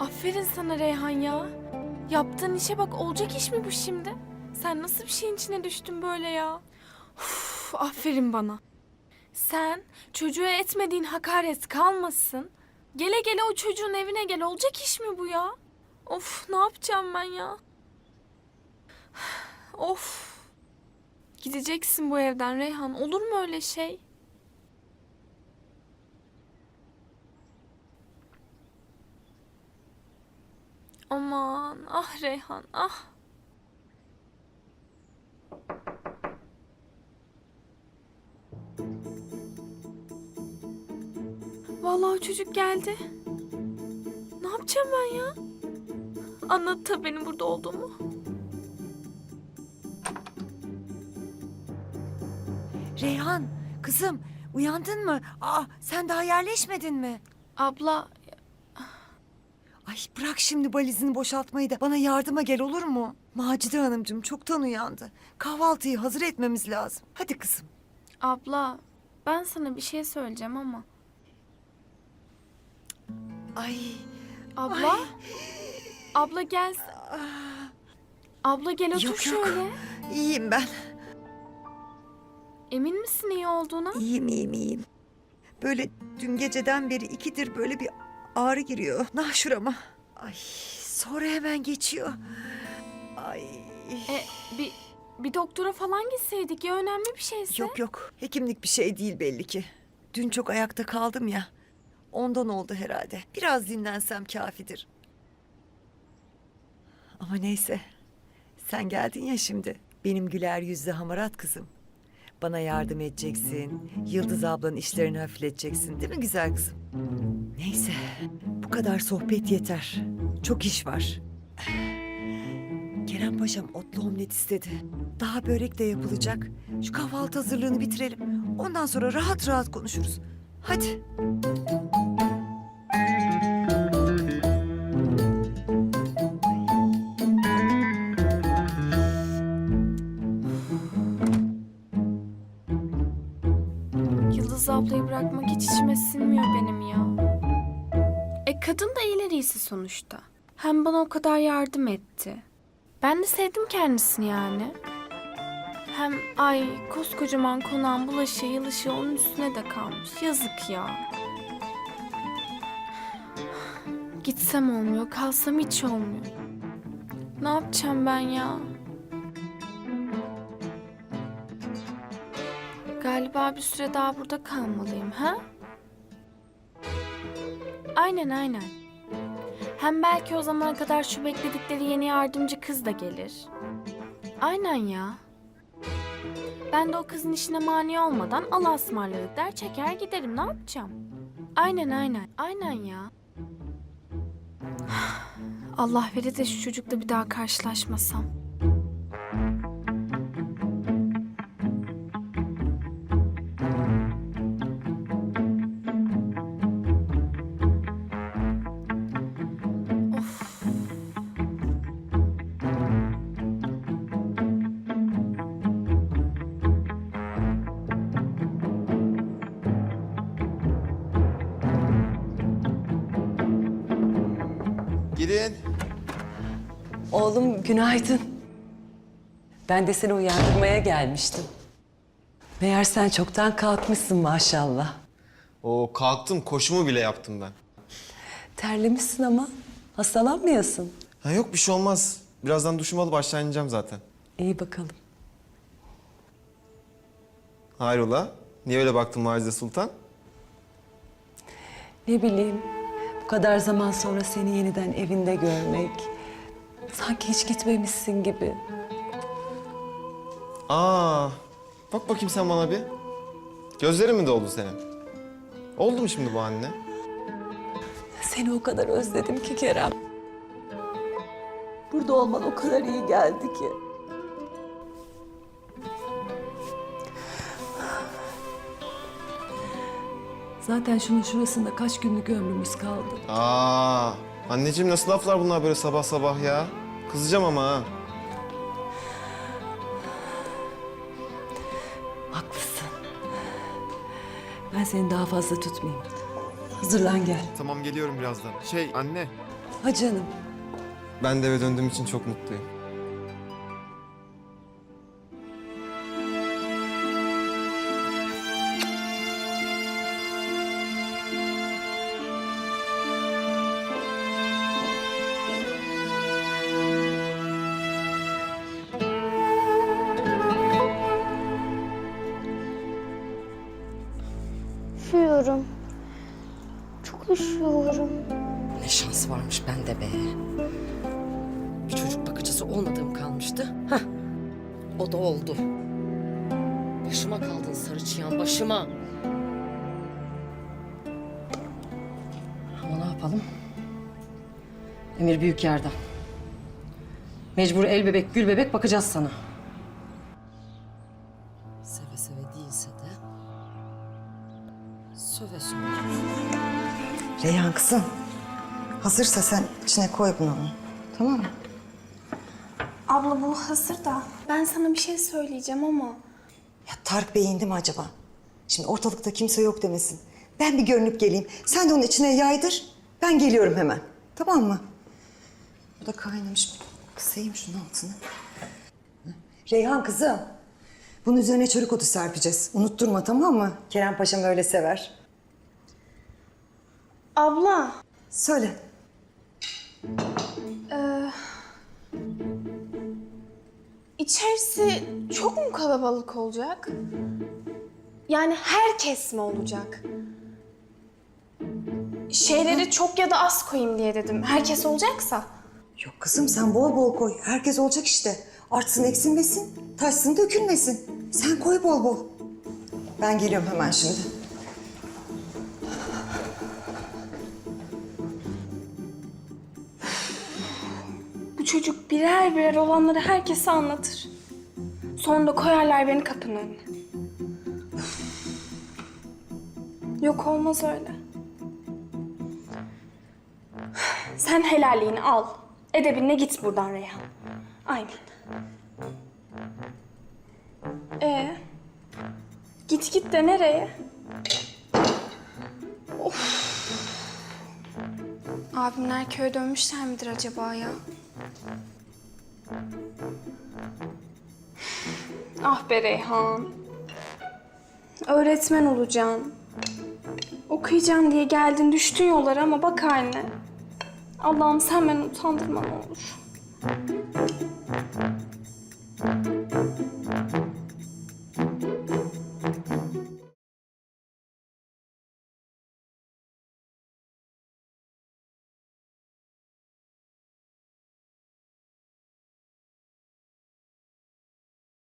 Aferin sana Reyhan ya. Yaptığın işe bak olacak iş mi bu şimdi? Sen nasıl bir şeyin içine düştün böyle ya? Uf, aferin bana. Sen çocuğa etmediğin hakaret kalmasın. Gele gele o çocuğun evine gel olacak iş mi bu ya? Of ne yapacağım ben ya? Of. Gideceksin bu evden Reyhan. Olur mu öyle şey? Aman ah Reyhan ah. Vallahi o çocuk geldi. Ne yapacağım ben ya? Anladı tabii benim burada olduğumu. Reyhan, kızım uyandın mı? Aa, sen daha yerleşmedin mi? Abla Ay bırak şimdi valizini boşaltmayı da bana yardıma gel olur mu? Macide Hanımcığım çoktan uyandı. Kahvaltıyı hazır etmemiz lazım. Hadi kızım. abla ben sana bir şey söyleyeceğim ama. Ay. Abla. Ay. Abla gel. Abla gel otur Yok, yok. şöyle. İyiyim ben. Emin misin iyi olduğuna? İyiyim iyiyim iyiyim. Böyle dün geceden beri ikidir böyle bir ağrı giriyor. Nah şurama. Ay sonra hemen geçiyor. Ay. E, bir, bir doktora falan gitseydik ya önemli bir şeyse. Yok yok hekimlik bir şey değil belli ki. Dün çok ayakta kaldım ya. Ondan oldu herhalde. Biraz dinlensem kafidir. Ama neyse. Sen geldin ya şimdi. Benim güler yüzlü hamarat kızım. Bana yardım edeceksin. Yıldız ablanın işlerini hafifleteceksin değil mi güzel kızım? Neyse. Bu kadar sohbet yeter. Çok iş var. Kerem Paşam otlu omlet istedi. Daha börek de yapılacak. Şu kahvaltı hazırlığını bitirelim. Ondan sonra rahat rahat konuşuruz. Hadi. Ablayı bırakmak hiç içime sinmiyor benim ya. E kadın da ilerisi sonuçta. Hem bana o kadar yardım etti. Ben de sevdim kendisini yani. Hem ay koskocaman konağın bulaşı yılışı onun üstüne de kalmış. Yazık ya. Gitsem olmuyor, kalsam hiç olmuyor. Ne yapacağım ben ya? Galiba bir süre daha burada kalmalıyım ha? Aynen aynen. Hem belki o zamana kadar şu bekledikleri yeni yardımcı kız da gelir. Aynen ya. Ben de o kızın işine mani olmadan Allah'a ısmarladık der çeker giderim ne yapacağım? Aynen aynen aynen ya. Allah verir de şu çocukla bir daha karşılaşmasam. Girin. Oğlum günaydın. Ben de seni uyandırmaya gelmiştim. Meğer sen çoktan kalkmışsın maşallah. O kalktım koşumu bile yaptım ben. Terlemişsin ama hastalanmıyorsun. Ha yok bir şey olmaz. Birazdan duşumu alıp aşağı ineceğim zaten. İyi bakalım. Hayrola? Niye öyle baktın Macide Sultan? Ne bileyim kadar zaman sonra seni yeniden evinde görmek. Sanki hiç gitmemişsin gibi. Aa, bak bakayım sen bana bir. Gözlerin mi doldu senin? Oldu mu şimdi bu anne? Seni o kadar özledim ki Kerem. Burada olman o kadar iyi geldi ki. Zaten şunun şurasında kaç günlük ömrümüz kaldı. Aa, anneciğim nasıl laflar bunlar böyle sabah sabah ya? Kızacağım ama ha. Haklısın. Ben seni daha fazla tutmayayım. Hazırlan gel. Tamam geliyorum birazdan. Şey anne, Ha canım. Ben de eve döndüğüm için çok mutluyum. Üşüyorum. Çok üşüyorum. Ne şans varmış bende be. Bir çocuk bakıcısı olmadığım kalmıştı. Hah, o da oldu. Başıma kaldın sarı çıyan, başıma. Ama ne yapalım? Emir büyük yerden. Mecbur el bebek, gül bebek bakacağız sana. Söve söve. Reyhan kızım. Hazırsa sen içine koy bunu. Tamam mı? Abla bu hazır da ben sana bir şey söyleyeceğim ama Ya Tarık Bey indi mi acaba? Şimdi ortalıkta kimse yok demesin. Ben bir görünüp geleyim. Sen de onun içine yaydır. Ben geliyorum hemen. Tamam mı? Bu da kaynamış. Kısayım şunun altını. Hı. Reyhan kızım. Bunun üzerine çörük otu serpeceğiz. Unutturma tamam mı? Kerem Paşam öyle sever. Abla Söyle. içerisi çok mu kalabalık olacak? Yani herkes mi olacak? Şeyleri çok ya da az koyayım diye dedim. Herkes olacaksa. Yok kızım sen bol bol koy. Herkes olacak işte. Artsın eksilmesin, taşsın dökülmesin. Sen koy bol bol. Ben geliyorum hemen şimdi. Çocuk birer birer olanları herkese anlatır. Sonra koyarlar beni kapının önüne. Yok olmaz öyle. Sen helalliğini al. Edebinle git buradan Reyhan. Aynen. Ee, git git de nereye? Of. Abimler köye dönmüşler midir acaba ya? Ah be Reyhan. Öğretmen olacağım. Okuyacağım diye geldin düştün yollara ama bak haline. Allah'ım sen beni utandırma ne olur.